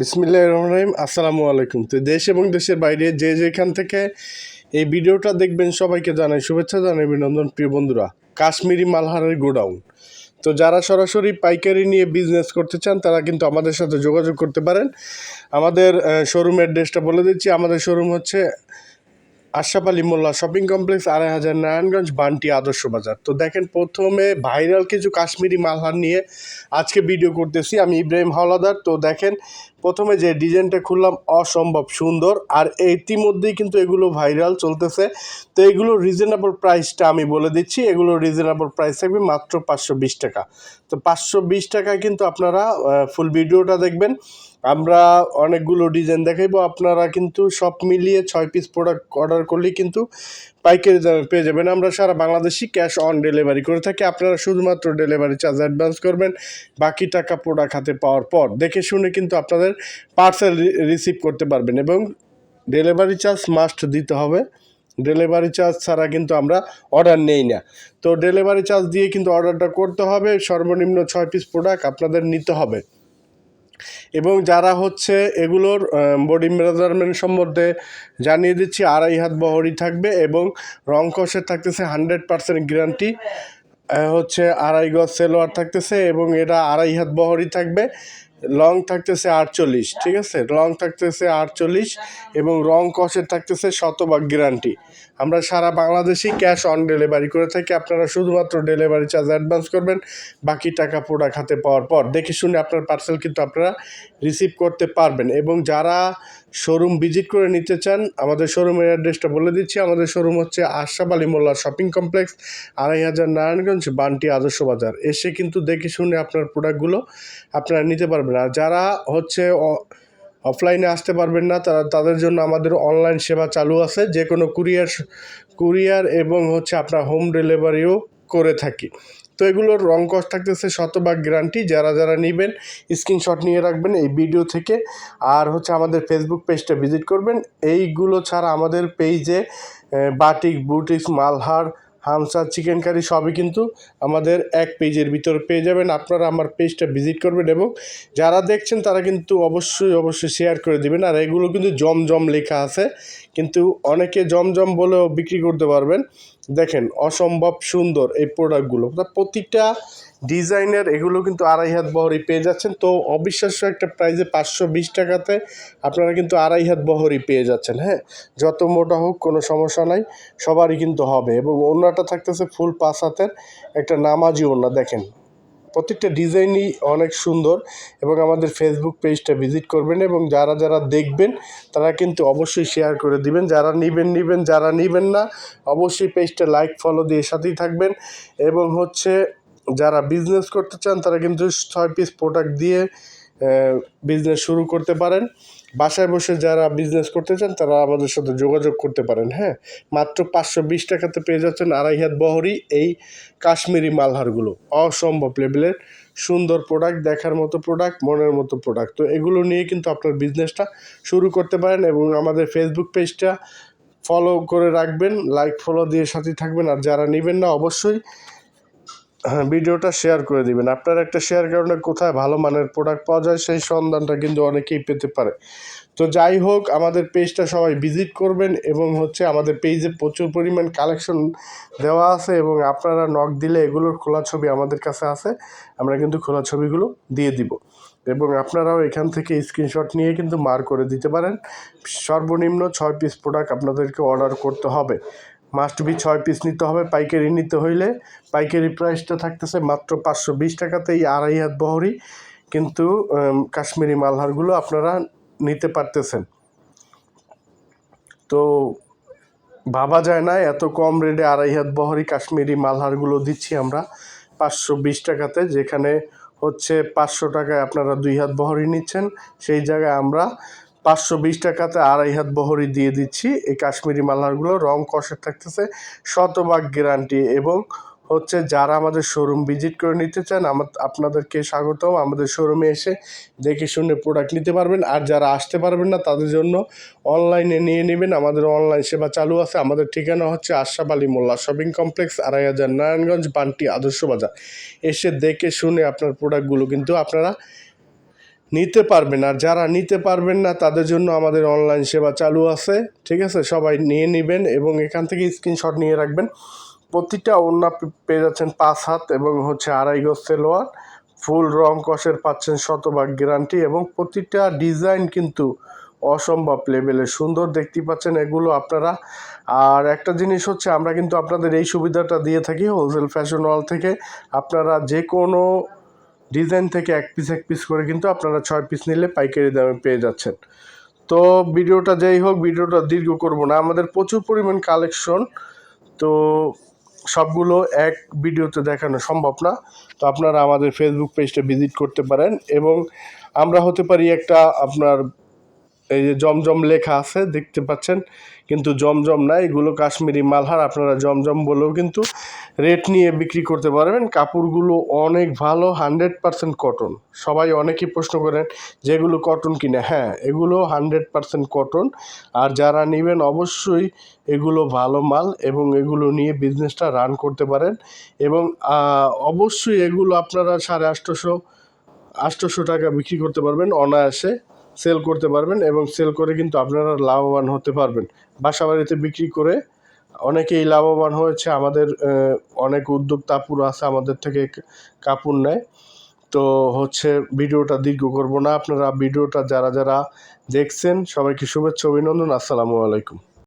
বিসমিল্লাহ রহমান রহিম, আসসালামু আলাইকুম। তো দেশ এবং দেশের বাইরে যে যেখান থেকে এই ভিডিওটা দেখবেন, সবাইকে জানাই শুভেচ্ছা, জানাই অভিনন্দন, প্রিয় বন্ধুরা। কাশ্মীরি মালহারের গোডাউন। তো যারা সরাসরি পাইকারি নিয়ে বিজনেস করতে চান, তারা কিন্তু আমাদের সাথে যোগাযোগ করতে পারেন। আমাদের শোরুম অ্যাড্রেসটা বলে দিচ্ছি। আমাদের শোরুম হচ্ছে আশরাফ আলী মোল্লা শপিং কমপ্লেক্স আড়াই হাজার নারায়ণগঞ্জ, বান্টি আদর্শ বাজার। তো দেখেন, প্রথমে ভাইরাল কিছু কাশ্মীরি মালহার নিয়ে আজকে ভিডিও করতেছি। আমি ইব্রাহিম হাওলাদার। তো দেখেন প্রথমে যে ডিজাইনটা খুললাম অসম্ভব সুন্দর, আর ইতিমধ্যেই কিন্তু এগুলো ভাইরাল চলতেছে। তো এগুলো রিজনেবল প্রাইসটা আমি বলে দিচ্ছি, এগুলো রিজনেবল প্রাইস থাকবে মাত্র পাঁচশো বিশ টাকা। তো পাঁচশো বিশ টাকায় কিন্তু আপনারা ফুল ভিডিওটা দেখবেন। আমরা অনেকগুলো ডিজাইন দেখাইবো, আপনারা কিন্তু সব মিলিয়ে ছয় পিস প্রোডাক্ট অর্ডার করলেই কিন্তু পাইকারি দামে পেয়ে যাবেন। আমরা সারা বাংলাদেশি ক্যাশ অন ডেলিভারি করে থাকি, আপনারা শুধুমাত্র ডেলিভারি চার্জ অ্যাডভান্স করবেন, বাকি টাকা প্রোডাক্ট হাতে পাওয়ার পর। দেখে শুনে কিন্তু আপনাদের পার্সেল রিসিভ করতে পারবেন এবং ডেলিভারি চার্জ মাস্ট দিতে হবে। ডেলিভারি চার্জ ছাড়া কিন্তু আমরা অর্ডার নেই না। তো ডেলিভারি চার্জ দিয়ে কিন্তু অর্ডারটা করতে হবে, সর্বনিম্ন ছয় পিস প্রোডাক্ট আপনাদের নিতে হবে। এবং যারা হচ্ছে এগুলোর বডি মেজারমেন্ট সম্বন্ধে জানিয়ে দিচ্ছি, আড়াই হাত বহরই থাকবে এবং রং কষের থাকতেছে হান্ড্রেড পার্সেন্ট গ্যারান্টি হচ্ছে আড়াই গজ সেলোয়ার থাকতেছে এবং এটা আড়াই হাত বহরই থাকবে। লং থাকতেছে আটচল্লিশ, ঠিক আছে? লং থাকতেছে আটচল্লিশ এবং রং কষের থাকতেছে শতভাগ গ্যারান্টি আমরা সারা বাংলাদেশেই ক্যাশ অন ডেলিভারি করে থাকি। আপনারা শুধুমাত্র ডেলিভারি চার্জ অ্যাডভান্স করবেন, বাকি টাকা প্রোডাক্ট হাতে পাওয়ার পর। দেখে শুনে আপনার পার্সেল কিন্তু আপনারা রিসিভ করতে পারবেন এবং যারা শোরুম ভিজিট করে নিতে চান, আমাদের শোরুমের অ্যাড্রেসটা বলে দিচ্ছি। আমাদের শোরুম হচ্ছে আশরাফ আলী মোল্লা শপিং কমপ্লেক্স, আড়াই হাজার নারায়ণগঞ্জ, বান্টি আদর্শ বাজার। এসে কিন্তু দেখে শুনে আপনার প্রোডাক্টগুলো আপনারা নিতে পারবেন। আর যারা হচ্ছে অফলাইনে আসতে পারবেন না, তারা তাদের জন্য আমাদের অনলাইন সেবা চালু আছে। যে কোনো কুরিয়ার কুরিয়ার এবং হচ্ছে আপনার হোম ডেলিভারিও করে থাকি। তো এগুলোর রং কস্ট থাকতেছে শতভাগ গ্যারান্টি যারা যারা নেবেন স্ক্রিনশট নিয়ে রাখবেন এই ভিডিও থেকে। আর হচ্ছে আমাদের ফেসবুক পেজটা ভিজিট করবেন। এইগুলো ছাড়া আমাদের পেজে batik boutiques Malhar, Hamsa chicken curry সবই কিন্তু আমাদের এক পেজের ভিতরে পেয়ে যাবেন। আপনারা আমার পেজটা ভিজিট করবেন এবং যারা দেখছেন তারা কিন্তু অবশ্যই অবশ্যই শেয়ার করে দিবেন। আর এগুলো কিন্তু জমজম লেখা আছে। কিন্তু অনেকে জমজম বলেও বিক্রি করতে পারবেন। দেখেন, অসম্ভব সুন্দর এই প্রোডাক্টগুলো প্রতিটা ডিজাইনের এগুলো কিন্তু আড়াই হাত বহরই পেয়ে যাচ্ছেন। তো অবিশ্বাস্য একটা প্রাইজে পাঁচশো বিশ টাকাতে আপনারা কিন্তু আড়াই হাত বহরই পেয়ে যাচ্ছেন হ্যাঁ? যত মোটা হোক, কোনো সমস্যা নাই, সবারই কিন্তু হবে। এবং ওনাটা থাকতেছে ফুল পাঁচ হাতের, একটা নামাজি ওনা দেখেন। প্রত্যেকটা ডিজাইনই অনেক সুন্দর এবং আমাদের ফেসবুক পেজটা ভিজিট করবেন এবং যারা যারা দেখবেন, তারা কিন্তু অবশ্যই শেয়ার করে দিবেন। যারা নেবেন নেবেন, যারা নেবেন না, অবশ্যই পেজটা লাইক ফলো দিয়ে সাথেই থাকবেন। এবং হচ্ছে যারা বিজনেস করতে চান, তারা কিন্তু ছয় পিস প্রোডাক্ট দিয়ে বিজনেস শুরু করতে পারেন। বাসায় বসে যারা বিজনেস করতে চান, তারা আমাদের সাথে যোগাযোগ করতে পারেন হ্যাঁ? মাত্র পাঁচশো বিশ টাকাতে পেয়ে যাচ্ছেন আড়াই হাত বহরি এই কাশ্মীরি মালহারগুলো। অসম্ভব লেভেলের সুন্দর প্রোডাক্ট দেখার মতো প্রোডাক্ট মনের মতো প্রোডাক্ট তো এগুলো নিয়ে কিন্তু আপনার বিজনেসটা শুরু করতে পারেন এবং আমাদের ফেসবুক পেজটা ফলো করে রাখবেন লাইক ফলো দিয়ে সাথে থাকবেন। আর যারা নেবেন না, অবশ্যই ভিডিওটা শেয়ার করে দিবেন। আপনার একটা শেয়ার কারণে কোথায় ভালো মানের প্রোডাক্ট পাওয়া যায় সেই সন্ধানটা কিন্তু অনেকেই পেতে পারে। তো যাই হোক, আমাদের পেজটা সবাই ভিজিট করবেন এবং হচ্ছে আমাদের পেজে প্রচুর পরিমাণ কালেকশন দেওয়া আছে এবং আপনারা নক দিলে এগুলোর খোলা ছবি আমাদের কাছে আছে। আমরা কিন্তু খোলা ছবিগুলো দিয়ে দিব। এবং আপনারাও এখান থেকে স্ক্রিনশট নিয়ে কিন্তু মার করে দিতে পারেন। সর্বনিম্ন ছয় পিস প্রোডাক্ট আপনাদেরকে অর্ডার করতে হবে। মাস্ট বি ছয় পিস নিতে হবে। পাইকারি নিতে হইলে পাইকারি প্রাইসটা থাকতেছে মাত্র পাঁচশো বিশ টাকাতেই আড়াই হাত বহরি কিন্তু কাশ্মীরি মালহারগুলো আপনারা নিতে পারতেছেন। তো ভাবা যায় না, এত কম রেটে আড়াই হাত বহরি কাশ্মীরি মালহারগুলো দিচ্ছি আমরা পাঁচশো বিশ টাকাতে, যেখানে হচ্ছে পাঁচশো টাকায় আপনারা দুই হাত বহরি নিচ্ছেন। সেই জায়গায় আমরা পাঁচশো বিশ টাকাতে আড়াই হাত বহরি দিয়ে দিচ্ছি। এই কাশ্মীরি মালারগুলো রং কষে থাকতেছে, শতভাগ গ্যারান্টি। এবং হচ্ছে যারা আমাদের শোরুম ভিজিট করে নিতে চান, আমার আপনাদেরকে স্বাগতম। আমাদের শোরুমে এসে দেখে শুনে প্রোডাক্ট নিতে পারবেন। আর যারা আসতে পারবেন না, তাদের জন্য অনলাইনে নিয়ে নেবেন। আমাদের অনলাইন সেবা চালু আছে। আমাদের ঠিকানা হচ্ছে আশরাফ আলী মোল্লা শপিং কমপ্লেক্স, আড়াই হাজার নারায়ণগঞ্জ, বান্টি আদর্শ বাজার। এসে দেখে শুনে আপনার প্রোডাক্টগুলো কিন্তু আপনারা নিতে পারবেন আর যারা নিতে পারবেন না, তাদের জন্য আমাদের অনলাইন সেবা চালু আছে, ঠিক আছে? সবাই নিয়ে নেবেন এবং এখান থেকে স্ক্রিনশট নিয়ে রাখবেন। প্রতিটা ওড়না পেয়ে যাচ্ছেন পাঁচ হাত এবং হচ্ছে আড়াই গজ সেলোয়ার ফুল রং কষের পাচ্ছেন শতভাগ গ্যারান্টি এবং প্রতিটা ডিজাইন কিন্তু অসম্ভব লেভেলের সুন্দর দেখতে পাচ্ছেন এগুলো আপনারা। আর একটা জিনিস হচ্ছে, আমরা কিন্তু আপনাদের এই সুবিধাটা দিয়ে থাকি হোলসেল ফ্যাশন ওয়াল থেকে। আপনারা যে কোনো ডিজাইন থেকে এক পিস এক পিস করে কিন্তু আপনারা ছয় পিস নিলে পাইকারি দামে পেয়ে যাচ্ছেন। তো ভিডিওটা যেই হোক, ভিডিওটা দীর্ঘ করব না। আমাদের প্রচুর পরিমাণ কালেকশন তো সবগুলো এক ভিডিওতে দেখানো সম্ভব না। তো আপনারা আমাদের ফেসবুক পেজটা ভিজিট করতে পারেন এবং আমরা হতে পারি একটা আপনার এই যে জমজম লেখা আছে, দেখতে পাচ্ছেন? কিন্তু জমজম না, এগুলো কাশ্মীরি মালহার, আপনারা জমজম বলেও কিন্তু রেট নিয়ে বিক্রি করতে পারবেন। কাপড়গুলো অনেক ভালো হান্ড্রেড পারসেন্ট কটন সবাই অনেকেই প্রশ্ন করেন, যেগুলো কটন কিনে? হ্যাঁ এগুলো হান্ড্রেড পারসেন্ট কটন আর যারা নেবেন অবশ্যই এগুলো ভালো মাল এবং এগুলো নিয়ে বিজনেসটা রান করতে পারেন। এবং অবশ্যই এগুলো আপনারা সাড়ে আটশোশো আটশোশো টাকা বিক্রি করতে পারবেন অনায়াসে সেল করতে পারবেন এবং সেল করে কিন্তু আপনারা লাভবান হতে পারবেন। বাসা বাড়িতে বিক্রি করে অনেকেই লাভবান হয়েছে, আমাদের অনেক উদ্যোক্তাপুর আছে আমাদের থেকে কাপড় নেয়। তো হচ্ছে ভিডিওটা দীর্ঘ করব না, আপনারা ভিডিওটা যারা যারা দেখছেন সবাইকে শুভেচ্ছা, অভিনন্দন, আসসালামু আলাইকুম।